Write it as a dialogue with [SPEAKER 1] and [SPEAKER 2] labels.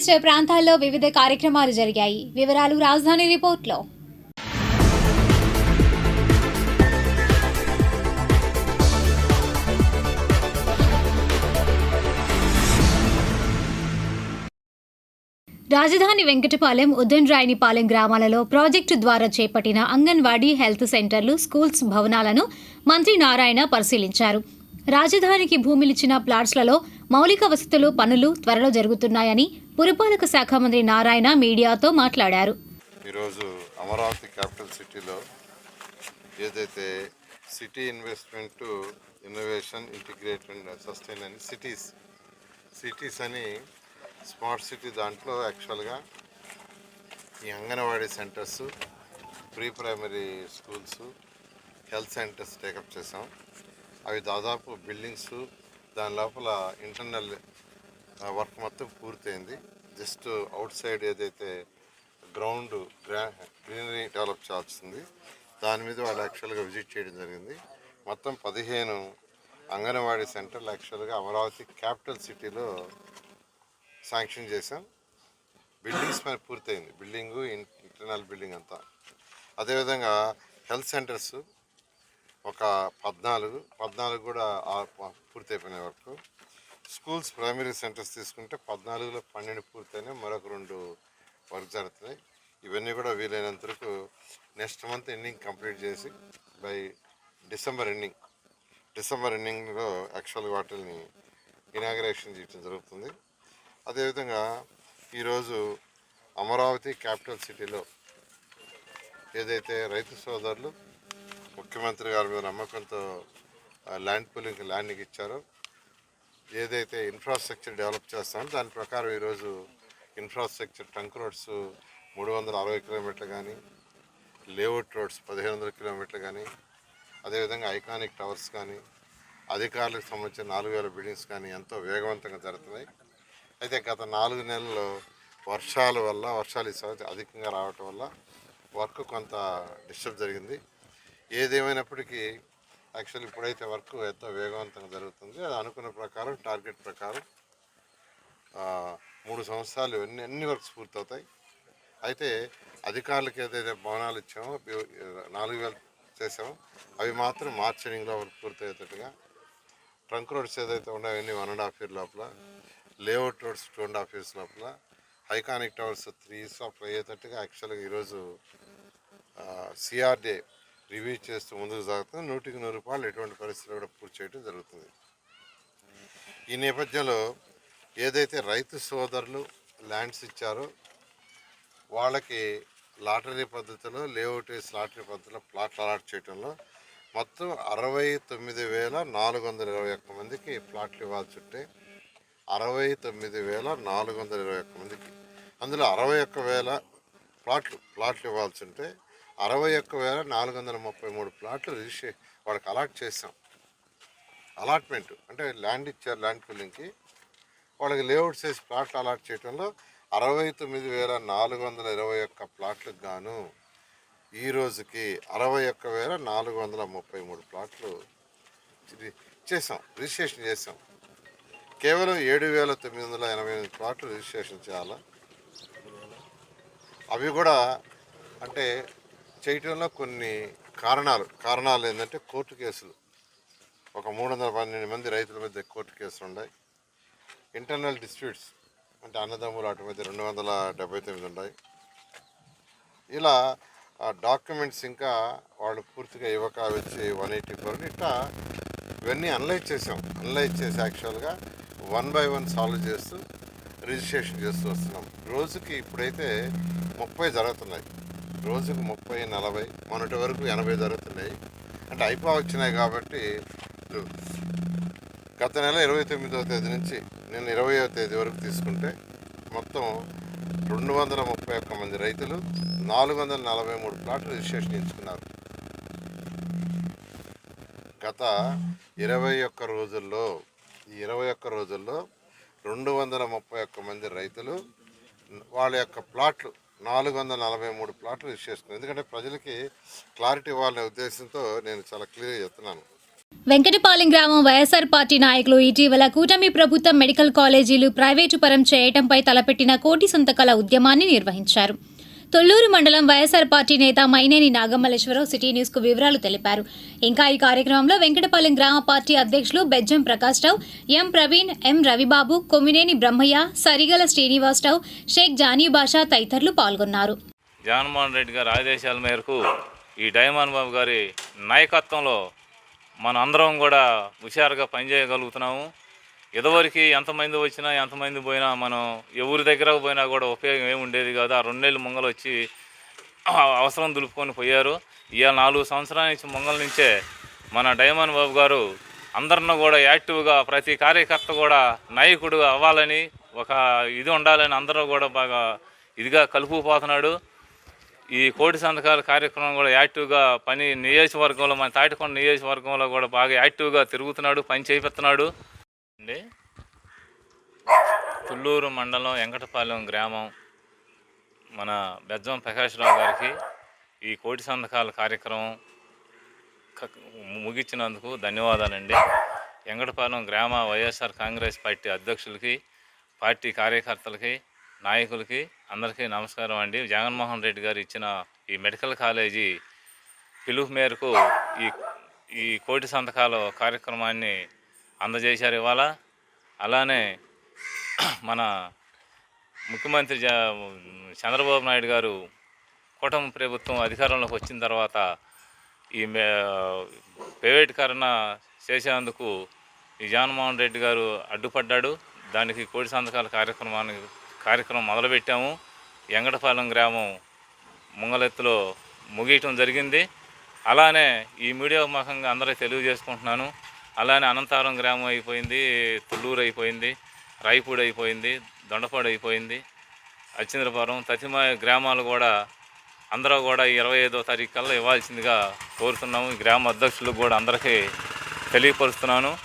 [SPEAKER 1] పరిసర ప్రాంతాల్లో వివిధ కార్యక్రమాలు జరిగాయి. వివరాలు రాజధాని రిపోర్ట్లో. రాజధాని వెంకటపాలెం ఉదన్రాయనిపాలెం గ్రామాలలో ప్రాజెక్టు ద్వారా చేపట్టిన అంగన్వాడీ హెల్త్ సెంటర్లు స్కూల్స్ భవనాలను మంత్రి నారాయణ పరిశీలించారు. రాజధానికి భూమిలిచ్చిన ప్లాట్స్లలో మౌలిక వసతులు పనులు త్వరలో జరుగుతున్నాయని పురపాలక శాఖ మంత్రి నారాయణ మీడియాతో మాట్లాడారు.
[SPEAKER 2] ఈరోజు అమరావతి క్యాపిటల్ సిటీలో ఏదైతే city investment innovation integrated sustain అని సిటీస్ సిటీస్ అని స్మార్ట్ సిటీ దాంట్లో యాక్చువల్గా ఈ anganwadi centres pre primary schools health centres take up చేసాం అవి దాదాపు బిల్డింగ్స్ దాని లోపల ఇంటర్నల్ వర్క్ మొత్తం పూర్తయింది. జస్ట్ అవుట్ సైడ్ ఏదైతే గ్రౌండ్ గ్రా గ్రీనరీ డెవలప్ చేయాల్సింది దాని మీద వాళ్ళు యాక్చువల్గా విజిట్ చేయడం జరిగింది. మొత్తం పదిహేను అంగన్వాడీ సెంటర్లు యాక్చువల్గా అమరావతి క్యాపిటల్ సిటీలో శాంక్షన్ చేశాం. బిల్డింగ్స్ పైన పూర్తయింది. బిల్డింగు ఇంటర్నల్ బిల్డింగ్ అంతా. అదేవిధంగా హెల్త్ సెంటర్స్ ఒక పద్నాలుగు పద్నాలుగు కూడా పూర్తయిపోయిన పూర్తి వరకు. స్కూల్స్ ప్రైమరీ సెంటర్స్ తీసుకుంటే పద్నాలుగులో పన్నెండు పూర్తయినాయి మరొక రెండు వర్క్ జరుగుతున్నాయి. ఇవన్నీ కూడా వీలైనంత వరకు నెక్స్ట్ మంత్ ఎండింగ్ కంప్లీట్ చేసి బై డిసెంబర్ ఎండింగ్ డిసెంబర్ ఎండింగ్లో యాక్చువల్ వాటిని ఇనాగరేషన్ చేయడం జరుగుతుంది. అదేవిధంగా ఈరోజు అమరావతి క్యాపిటల్ సిటీలో ఏదైతే రైతు సోదరులు ముఖ్యమంత్రి గారి మీద నమ్మకంతో ల్యాండ్ పూలింగ్ ల్యాండ్కి ఇచ్చారు. ఏదైతే ఇన్ఫ్రాస్ట్రక్చర్ డెవలప్ చేస్తామో దాని ప్రకారం ఈరోజు ఇన్ఫ్రాస్ట్రక్చర్ ట్రంక్ రోడ్స్ మూడు వందల అరవై కిలోమీటర్లు కానీ లేఅవుట్ రోడ్స్ పదిహేను వందల కిలోమీటర్లు కానీ అదేవిధంగా ఐకానిక్ టవర్స్ కానీ అధికారులకు సంబంధించిన నాలుగు వేల బిల్డింగ్స్ కానీ ఎంతో వేగవంతంగా జరుగుతున్నాయి. అయితే గత నాలుగు నెలల్లో వర్షాల వల్ల వర్షాలు ఈ సంవత్సరం అధికంగా రావటం వల్ల వర్క్ కొంత డిస్టర్బ్ జరిగింది. ఏదేమైనప్పటికీ యాక్చువల్ ఇప్పుడైతే వర్క్ ఎంతో వేగవంతంగా జరుగుతుంది. అది అనుకున్న ప్రకారం టార్గెట్ ప్రకారం మూడు సంవత్సరాలు ఎన్ని ఎన్ని వర్క్స్ పూర్తవుతాయి? అయితే అధికారులకు ఏదైతే భవనాలు ఇచ్చామో నాలుగు వేలు చేసామో అవి మాత్రం మార్చ్ ఎండింగ్లో పూర్తయ్యేటట్టుగా ట్రంక్ రోడ్స్ ఏదైతే ఉన్నాయో అవన్నీ వన్ అండ్ హాఫ్ ఇయర్ లోపల layout roads two and half years లోపల హైకానిక్ టవర్స్ త్రీ ఇయర్స్ లోపల అయ్యేటట్టుగా యాక్చువల్గా ఈరోజు సిఆర్డే రివ్యూ చేస్తూ ముందుకు సాగుతుంది. నూటికి నూరు రూపాయలు ఎటువంటి పరిస్థితులు కూడా పూర్తి చేయడం జరుగుతుంది. ఈ నేపథ్యంలో ఏదైతే రైతు సోదరులు ల్యాండ్స్ ఇచ్చారో వాళ్ళకి లాటరీ పద్ధతిలో లేఅవుట్ వేసి లాటరీ పద్ధతిలో ప్లాట్లు అలాట్ చేయడంలో మొత్తం అరవై తొమ్మిది వేల నాలుగు వందల ఇరవై ఒక్క మందికి ప్లాట్లు ఇవ్వాల్సి ఉంటే అరవై తొమ్మిది వేల నాలుగు వందల ఇరవై ఒక్క మందికి అందులో అరవై ఒక్క వేల ప్లాట్లు ప్లాట్లు ఇవ్వాల్సి ఉంటే అరవై ఒక్క వేల నాలుగు వందల ముప్పై మూడు ప్లాట్లు రిజిస్ట్రే వాళ్ళకి అలాట్ చేసాం అలాట్మెంట్ అంటే ల్యాండ్ ఇచ్చారు ల్యాండ్ ఫిల్లింగ్కి. వాళ్ళకి లేఅవుట్స్ వేసి ప్లాట్లు అలాట్ చేయడంలో అరవై తొమ్మిది వేల నాలుగు వందల ఇరవై ఒక్క ప్లాట్లకు గాను ఈ రోజుకి అరవై ఒక్క వేల నాలుగు వందల ముప్పై మూడు ప్లాట్లు చేసాం రిజిస్ట్రేషన్ చేసాం కేవలం ఏడు వేల తొమ్మిది వందల ఎనభై ఎనిమిది ప్లాట్లు రిజిస్ట్రేషన్ చేయాలా? అవి కూడా అంటే చేయటంలో కొన్ని కారణాలు. కారణాలు ఏంటంటే కోర్టు కేసులు. ఒక మూడు వందల పన్నెండు మంది రైతుల మధ్య కోర్టు కేసులు ఉన్నాయి. ఇంటర్నల్ డిస్ప్యూట్స్ అంటే అన్నదమ్ములు వాటి మీద రెండు వందల డెబ్బై తొమ్మిది ఉన్నాయి. ఇలా డాక్యుమెంట్స్ ఇంకా వాళ్ళు పూర్తిగా ఇవ్వక వచ్చి వన్ ఎయిటీ ఫోర్ ఇట్లా ఇవన్నీ అనలైజ్ చేసాం అనలైజ్ చేసి యాక్చువల్గా వన్ బై వన్ సాల్వ్ చేస్తూ రిజిస్ట్రేషన్ చేస్తూ వస్తున్నాం. రోజుకి ఇప్పుడైతే ముప్పై జరుగుతున్నాయి. రోజుకు ముప్పై నలభై మొన్నటి వరకు ఎనభై జరుగుతున్నాయి. అంటే అయిపో వచ్చినాయి కాబట్టి గత నెల ఇరవై తొమ్మిదవ తేదీ నుంచి నేను ఇరవయో తేదీ వరకు తీసుకుంటే మొత్తం రెండు వందల ముప్పై ఒక్క మంది రైతులు నాలుగు వందల నలభై మూడు ప్లాట్లు రిజిస్ట్రేషన్ ఎంచుకున్నారు గత ఇరవై ఒక్క రోజుల్లో ఈ ఇరవై ఒక్క రోజుల్లో రెండు వందల ముప్పై ఒక్క మంది రైతులు వాళ్ళ యొక్క ప్లాట్లు నాలుగు వందల నలభై మూడు ప్లాట్లు రిజిస్టర్ ఎందుకంటే ప్రజలకి క్లారిటీ ఇవ్వాలనే ఉద్దేశంతో నేను చాలా క్లియర్గా చెప్తున్నాను.
[SPEAKER 1] వెంకటపాలెం గ్రామం వైఎస్ఆర్ పార్టీ నాయకులు ఇటీవల కూటమి ప్రభుత్వం మెడికల్ కాలేజీలు ప్రైవేటు పరం చేయటంపై తలపెట్టిన కోటి సంతకాల ఉద్యమాన్ని నిర్వహించారు. తొల్లూరు మండలం వైఎస్ఆర్ పార్టీ నేత మైనేని నాగమల్లేశ్వరరావు సిటీ న్యూస్కు వివరాలు తెలిపారు. ఇంకా ఈ కార్యక్రమంలో వెంకటపాలెం గ్రామ పార్టీ అధ్యక్షులు బెజ్జం ప్రకాష్ రావు ఎం ప్రవీణ్ ఎం రవిబాబు కొమ్మినేని బ్రహ్మయ్య సరిగల శ్రీనివాసరావు షేక్ జానీ బాషా తదితరులు పాల్గొన్నారు.
[SPEAKER 3] జగన్మోహన్ రెడ్డి గారి ఆదేశాల మేరకు ఈ డైమాన్ బాబు గారి నాయకత్వంలో మన అందరం కూడా హుషారుగా పనిచేయగలుగుతున్నాము. ఇదివరకు ఎంతమంది వచ్చినా ఎంతమంది పోయినా మనం ఎవరి దగ్గరకు పోయినా కూడా ఉపయోగం ఏమి ఉండేది కాదు. ఆ రెండేళ్ళు ముంగలు వచ్చి అవసరం దులుపుకొని పోయారు. ఇవాళ నాలుగు సంవత్సరాల నుంచి ముంగల నుంచే మన డైమండ్ బాబు గారు అందరిని కూడా యాక్టివ్గా ప్రతి కార్యకర్త కూడా నాయకుడు అవ్వాలని ఒక ఇది ఉండాలని అందరూ కూడా బాగా ఇదిగా కలుపుకుపోతున్నాడు. ఈ కోటి సంతకాల కార్యక్రమం కూడా యాక్టివ్గా పని నియోజకవర్గంలో మన తాటికొండ నియోజకవర్గంలో కూడా బాగా యాక్టివ్గా తిరుగుతున్నాడు పని చేపిస్తున్నాడు. అండి? తుళ్ళూరు మండలం వెంకటపాలెం గ్రామం మన బెజ్జం ప్రకాశ్రావు గారికి ఈ కోటి సంతకాల కార్యక్రమం ముగించినందుకు ధన్యవాదాలండి. వెంకటపాలెం గ్రామ వైఎస్ఆర్ కాంగ్రెస్ పార్టీ అధ్యక్షులకి పార్టీ కార్యకర్తలకి నాయకులకి అందరికీ నమస్కారం అండి. జగన్మోహన్ రెడ్డి గారు ఇచ్చిన ఈ మెడికల్ కాలేజీ పిలుపు మేరకు ఈ ఈ కోటి సంతకాల కార్యక్రమాన్ని అందజేశారు ఇవాళ. అలానే మన ముఖ్యమంత్రి జ చంద్రబాబు నాయుడు గారు కూటమి ప్రభుత్వం అధికారంలోకి వచ్చిన తర్వాత ఈ మే ప్రైవేటీకరణ చేసేందుకు ఈ జగన్మోహన్ రెడ్డి గారు అడ్డుపడ్డాడు. దానికి కోడి సంతకాల కార్యక్రమానికి కార్యక్రమం మొదలుపెట్టాము. ఎంగటపాలెం గ్రామం ముంగలెత్తులో ముగియటం జరిగింది. అలానే ఈ మీడియా ముఖంగా అందరికీ తెలియజేసుకుంటున్నాను. అలానే అనంతారం గ్రామం అయిపోయింది తుళ్ళూరు అయిపోయింది రాయపూడి అయిపోయింది దొండపాడు అయిపోయింది అచ్చింద్రపురం తతిమ గ్రామాలు కూడా అందరూ కూడా ఇరవై ఐదో తారీఖు కల్లా ఇవ్వాల్సిందిగా కోరుతున్నాము. గ్రామ అధ్యక్షులకు కూడా అందరికీ తెలియపరుస్తున్నాను.